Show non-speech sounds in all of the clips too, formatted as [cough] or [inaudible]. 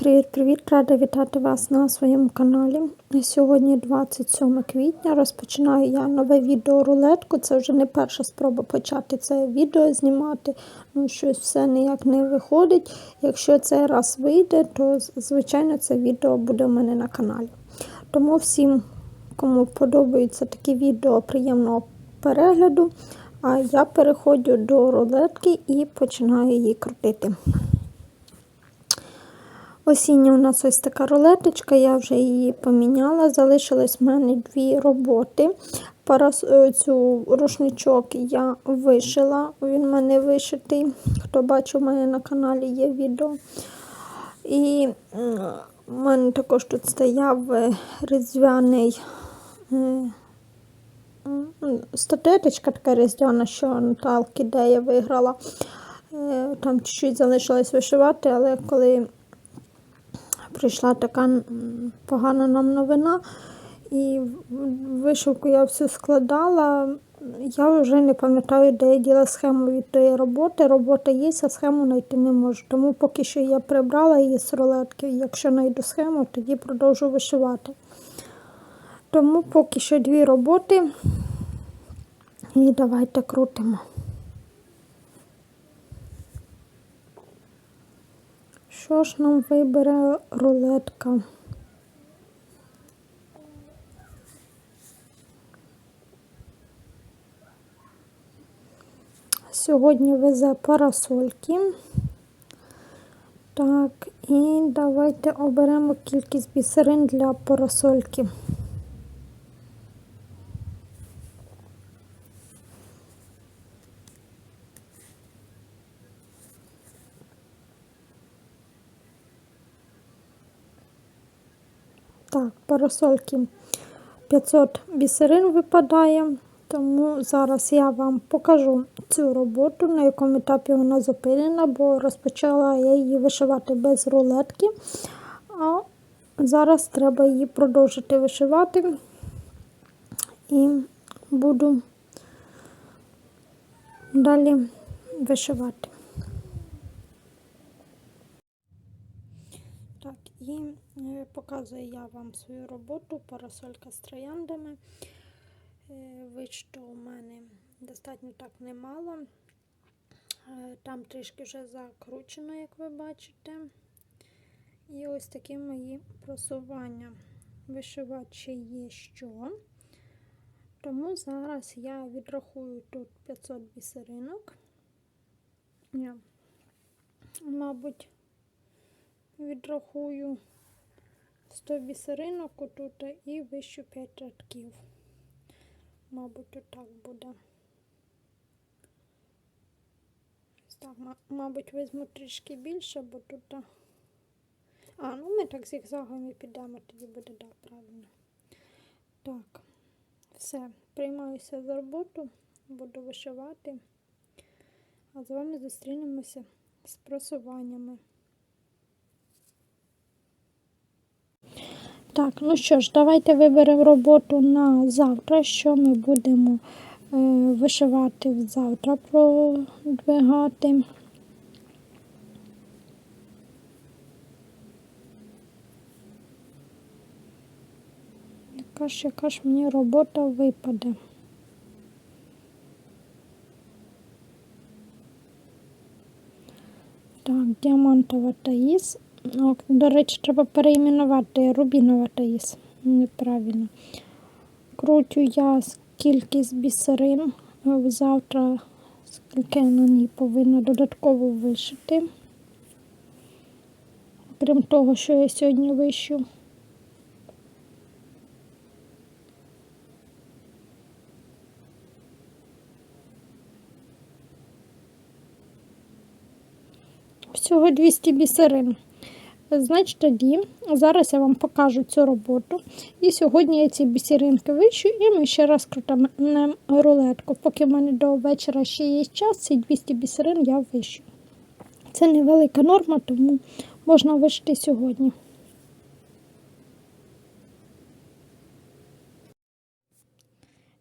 Привіт-привіт! Рада вітати вас на своєму каналі. Сьогодні 27 квітня. Розпочинаю я нове відео рулетку. Це вже не перша спроба почати це відео знімати. Ну, щось все ніяк не виходить. Якщо цей раз вийде, то звичайно це відео буде у мене на каналі. Тому всім, кому подобаються такі відео, приємного перегляду. А я переходжу до рулетки і починаю її крутити. Осіння у нас ось така рулеточка, я вже її поміняла. Залишились в мене дві роботи. Парас... Е, цю рушничок я вишила, він в мене вишитий. Хто бачив, у мене на каналі є відео. І в мене також тут стояв е, різдвяний е, статеточка така різдвяна, що Наталки, де я виграла. Там чуть-чуть залишилось вишивати, але коли прийшла така погана нам новина, і вишивку я всю складала. Я вже не пам'ятаю, де я діла схему від тієї роботи. Робота є, а схему знайти не можу. Тому поки що я прибрала її з рулетки. Якщо знайду схему, тоді продовжу вишивати. Тому поки що дві роботи. І давайте крутимо. Що ж нам вибере рулетка? Сьогодні везе парасольки. Так, і давайте оберемо кількість бісерин для парасольки. Так, парасольки. 500 бісерин випадає, тому зараз я вам покажу цю роботу, на якому етапі вона зупинена, бо розпочала я її вишивати без рулетки, а зараз треба її продовжити вишивати. І буду далі вишивати. Так, і показую я вам свою роботу, парасолька з трояндами. Е, Вичто у мене достатньо так немало. Е, там трішки вже закручено, як ви бачите. І ось такі мої просування. Вишивати ще є що. Тому зараз я відрахую тут 500 бісеринок. Я, мабуть, відрахую 100 бісеринок отут і вищу 5 рядків. Мабуть, отак буде. Так, мабуть, візьму трішки більше, бо тут. А, ну ми так зігзагами підемо, тоді буде так, правильно. Так, все, приймаюся за роботу, буду вишивати. А з вами зустрінемося з просуваннями. Так, ну що ж, давайте виберемо роботу на завтра, що ми будемо е, вишивати завтра, продвигати. Яка ж, яка ж мені робота випаде? Так, діамантова таїс. До речі, треба переіменувати Рубінова таїс. Неправильно. Крутю я кількість бісерин. Завтра, скільки на ній повинна додатково вишити. Крім того, що я сьогодні вищу. Всього 200 бісерин. Значить, тоді зараз я вам покажу цю роботу. І сьогодні я ці бісеринки вищу, і ми ще раз крутимо рулетку. Поки в мене до вечора ще є час, ці 200 бісерин я вищу. Це невелика норма, тому можна вишити сьогодні.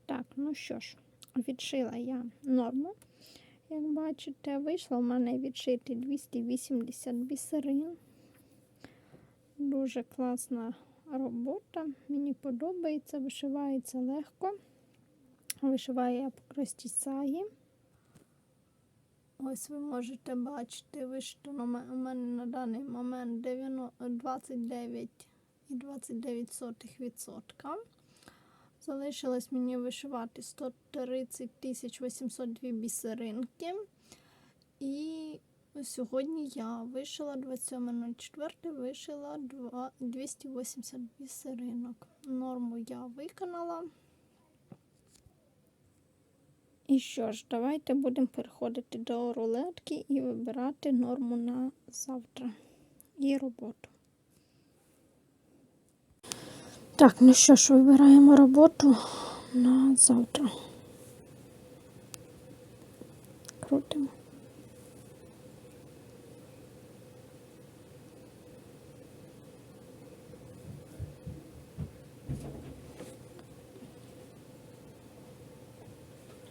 Так, ну що ж, відшила я норму. Як бачите, вийшло в мене відшити 280 бісерин. Дуже класна робота. Мені подобається, вишивається легко. Вишиваю я по кростісаї. Ось ви можете бачити, вишито на у мене на даний момент 29 і 29 сотих відсотка. Залишилось мені вишивати 130 802 бісеринки. І сьогодні я вишила 27.04, вишила два- 280 бісеринок. Норму я виконала. І що ж, давайте будемо переходити до рулетки і вибирати норму на завтра і роботу. Так, ну що ж, вибираємо роботу на завтра. Крутимо.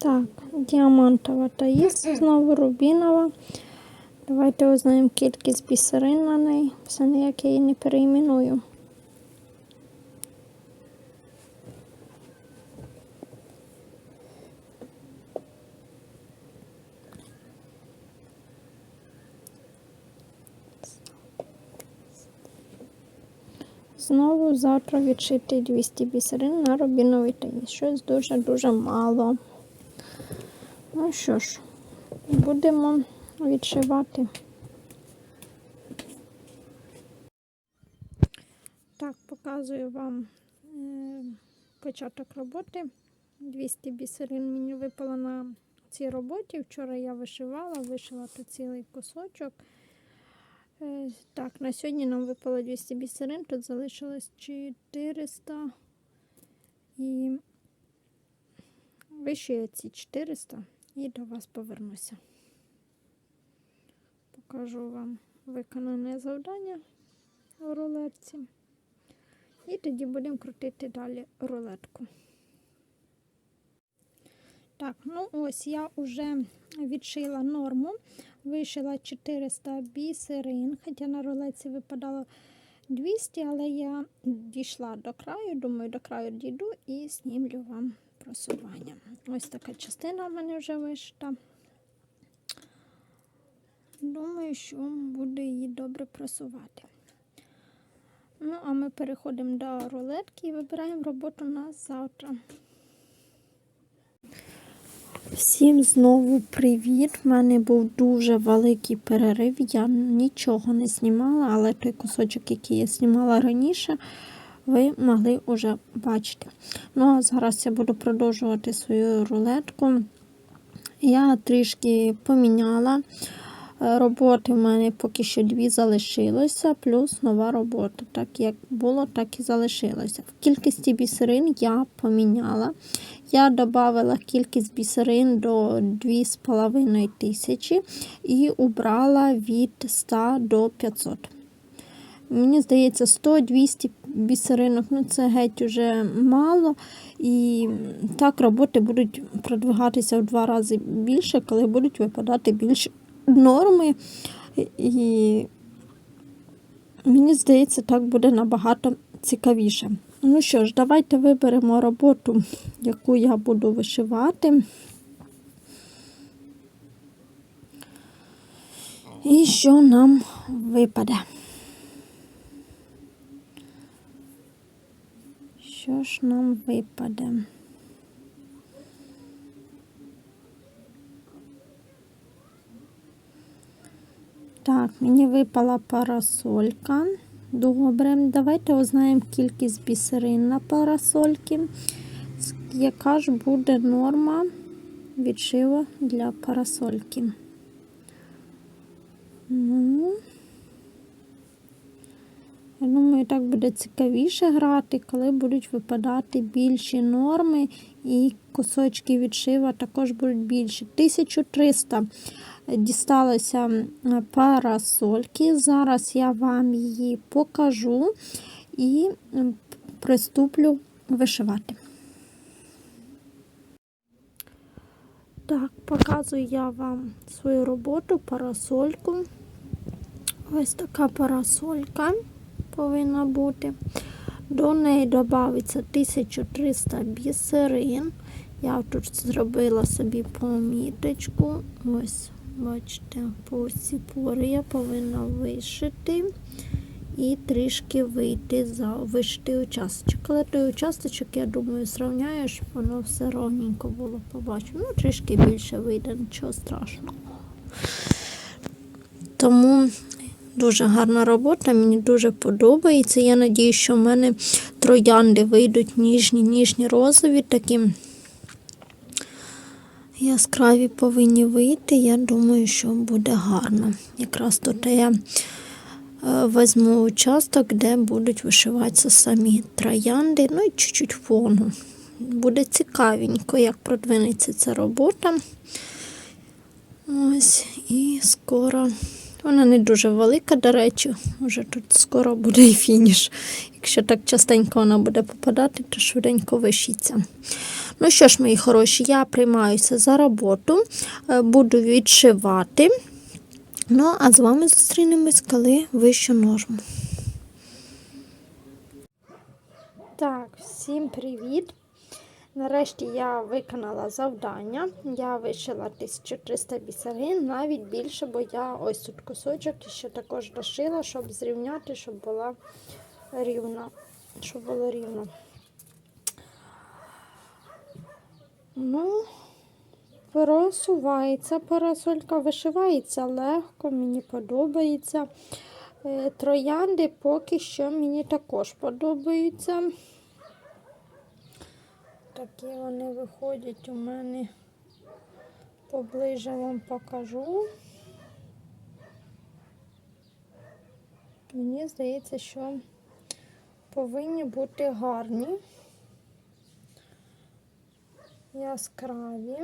Так, діамантова таїс, знову рубінова. Давайте узнаємо кількість бісерин на неї. Все ніяк я її не переіменую. Знову завтра відшити 200 бісерин на рубіновий таїс. Щось дуже-дуже мало. Ну що ж, будемо відшивати. Так, показую вам е, початок роботи. 200 бісерин мені випало на цій роботі. Вчора я вишивала, вишила тут цілий кусочок. Е, так, на сьогодні нам випало 200 бісерин, тут залишилось 400 і вишию ці 400 і до вас повернуся. Покажу вам виконане завдання у рулетці. І тоді будемо крутити далі рулетку. Так, ну ось я вже відшила норму, вишила 400 бісерин, хоча на рулетці випадало 200, але я дійшла до краю, думаю, до краю дійду і знімлю вам просування. Ось така частина в мене вже вишита. Думаю, що буде її добре просувати. Ну, а ми переходимо до рулетки і вибираємо роботу на завтра. Всім знову привіт! У мене був дуже великий перерив. Я нічого не знімала, але той кусочок, який я знімала раніше, ви могли вже бачити. Ну, а зараз я буду продовжувати свою рулетку. Я трішки поміняла. Е, Роботи в мене поки що дві залишилося, плюс нова робота. Так як було, так і залишилося. В кількості бісерин я поміняла. Я додала кількість бісерин до 2,5 тисячі і убрала від 100 до 500. Мені здається, 100-200 бісеринок, ну це геть уже мало. І так роботи будуть продвигатися в два рази більше, коли будуть випадати більш норми. І мені здається, так буде набагато цікавіше. Ну що ж, давайте виберемо роботу, яку я буду вишивати. І що нам випаде? Що ж нам випаде? Так, мені випала парасолька. Добре, давайте узнаємо кількість бісерин на парасольки. Яка ж буде норма відшиву для парасольки? Ну, я думаю, так буде цікавіше грати, коли будуть випадати більші норми і кусочки відшива також будуть більші. 1300 дісталося парасольки. Зараз я вам її покажу і приступлю вишивати. Так, показую я вам свою роботу, парасольку. Ось така парасолька повинна бути. До неї додається 1300 бісерин. Я тут зробила собі поміточку. Ось, бачите, по ці пори я повинна вишити і трішки вийти за вишитий участочок. Але той участочок, я думаю, зрівняю, щоб воно все ровненько було побачу. Ну, трішки більше вийде, нічого страшного. Тому дуже гарна робота, мені дуже подобається. Я надію, що в мене троянди вийдуть ніжні, ніжні розові такі. Яскраві повинні вийти. Я думаю, що буде гарно. Якраз тут я е, візьму участок, де будуть вишиватися самі троянди, ну і чуть-чуть фону. Буде цікавенько, як продвинеться ця робота. Ось, і скоро. Вона не дуже велика, до речі, вже тут скоро буде і фініш. Якщо так частенько вона буде попадати, то швиденько вишиться. Ну що ж, мої хороші, я приймаюся за роботу, е, буду відшивати. Ну, а з вами зустрінемось, коли вищу норму. Так, всім привіт! Нарешті я виконала завдання. Я вишила 1300 бісерин, навіть більше, бо я ось тут кусочок ще також дошила, щоб зрівняти, щоб була рівна, щоб було рівно. Ну, просувається парасолька, вишивається легко, мені подобається. Е, Троянди поки що мені також подобаються. Такі вони виходять у мене поближе вам покажу. Мені здається, що повинні бути гарні, яскраві.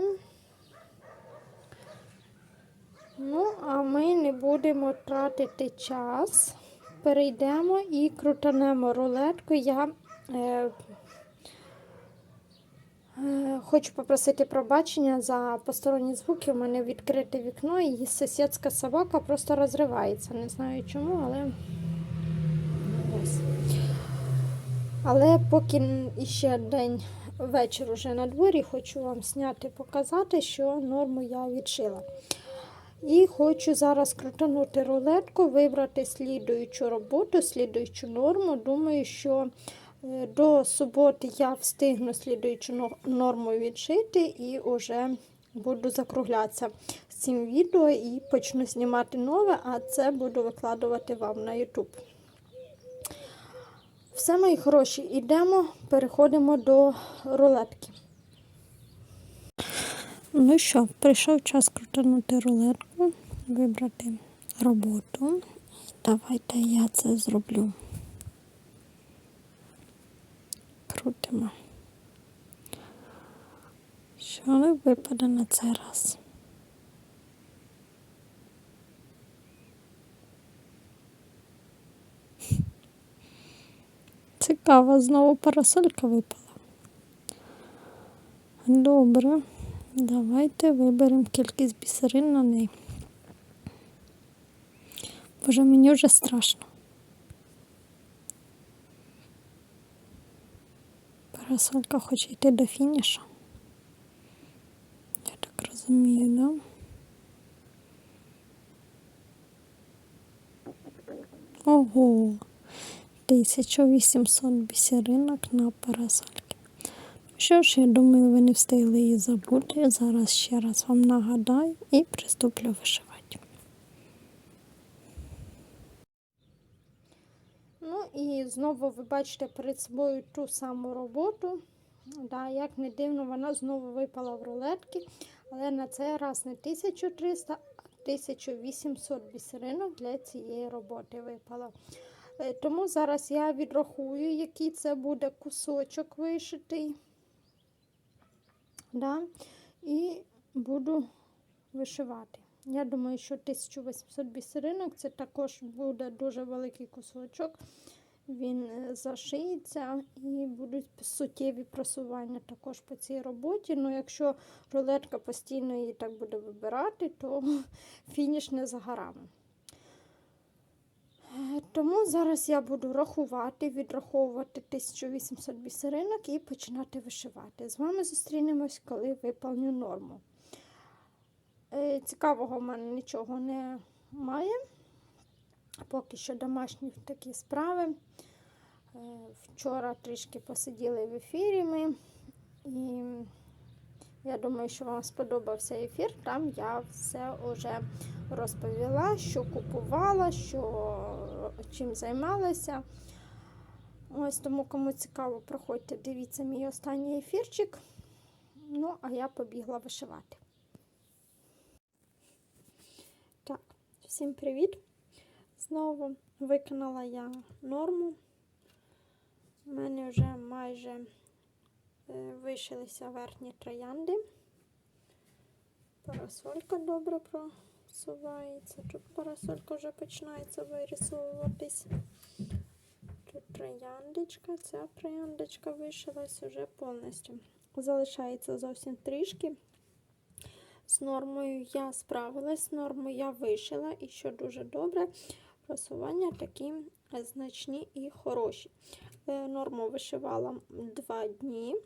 Ну, а ми не будемо тратити час. Перейдемо і крутанемо рулетку. Я е, Хочу попросити пробачення за посторонні звуки. У мене відкрите вікно і сусідська собака просто розривається. Не знаю чому, але. Але поки іще день вечір уже на дворі, хочу вам зняти, показати, що норму я відшила. І хочу зараз крутанути рулетку, вибрати слідуючу роботу, слідуючу норму. Думаю, що Е, До суботи я встигну слідуючу норму відшити і вже буду закруглятися з цим відео і почну знімати нове, а це буду викладувати вам на YouTube. Все, мої хороші, йдемо, переходимо до рулетки. Ну що, прийшов час крутанути рулетку, вибрати роботу. Давайте я це зроблю. крутимо. Не випаде на цей раз? Цікаво, знову парасолька випала. Добре, давайте виберемо кількість бісерин на неї. Боже, мені вже страшно. Парасолька хоче йти до фінішу. Да? Ого, 1800 бісеринок на парасольки. Що ж, я думаю, ви не встигли її забути. Зараз ще раз вам нагадаю і приступлю вишивати. Ну і знову ви бачите перед собою ту саму роботу. Да, Як не дивно, вона знову випала в рулетки, але на цей раз не 1300, а 1800 бісеринок для цієї роботи випало. Е, тому зараз я відрахую, який це буде кусочок вишитий. Да, І буду вишивати. Я думаю, що 1800 бісеринок це також буде дуже великий кусочок. Він е, зашиється і будуть суттєві просування також по цій роботі. Ну, якщо рулетка постійно її так буде вибирати, то [laughs] фініш не за горами. Е, Тому зараз я буду рахувати, відраховувати 1800 бісеринок і починати вишивати. З вами зустрінемось, коли виповню норму. Е, Цікавого в мене нічого немає. Поки що домашні такі справи. Е, Вчора трішки посиділи в ефірі ми. І я думаю, що вам сподобався ефір. Там я все вже розповіла, що купувала, що чим займалася. Ось тому, кому цікаво, проходьте, дивіться мій останній ефірчик. Ну, а я побігла вишивати. Так, всім привіт! Знову виконала я норму. У мене вже майже е, вишилися верхні троянди. Парасолька добре просувається. Тут парасолька вже починається вирисовуватись. Тут трояндочка, ця трояндочка вишилась уже повністю. Залишається зовсім трішки. З нормою я справилась, з нормою я вишила, і що дуже добре, просування такі значні і хороші. Е, Норму вишивала два дні,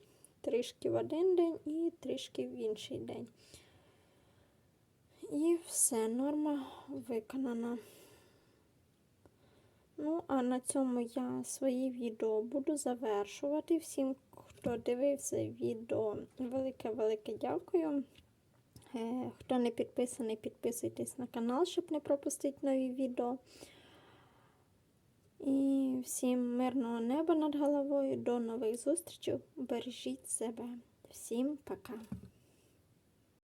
трішки в один день і трішки в інший день. І все, норма виконана. Ну, а на цьому я свої відео буду завершувати. Всім, хто дивився відео, велике-велике дякую. Е, Хто не підписаний, підписуйтесь на канал, щоб не пропустити нові відео. І всім мирного неба над головою. До нових зустрічей. Бережіть себе. Всім пока.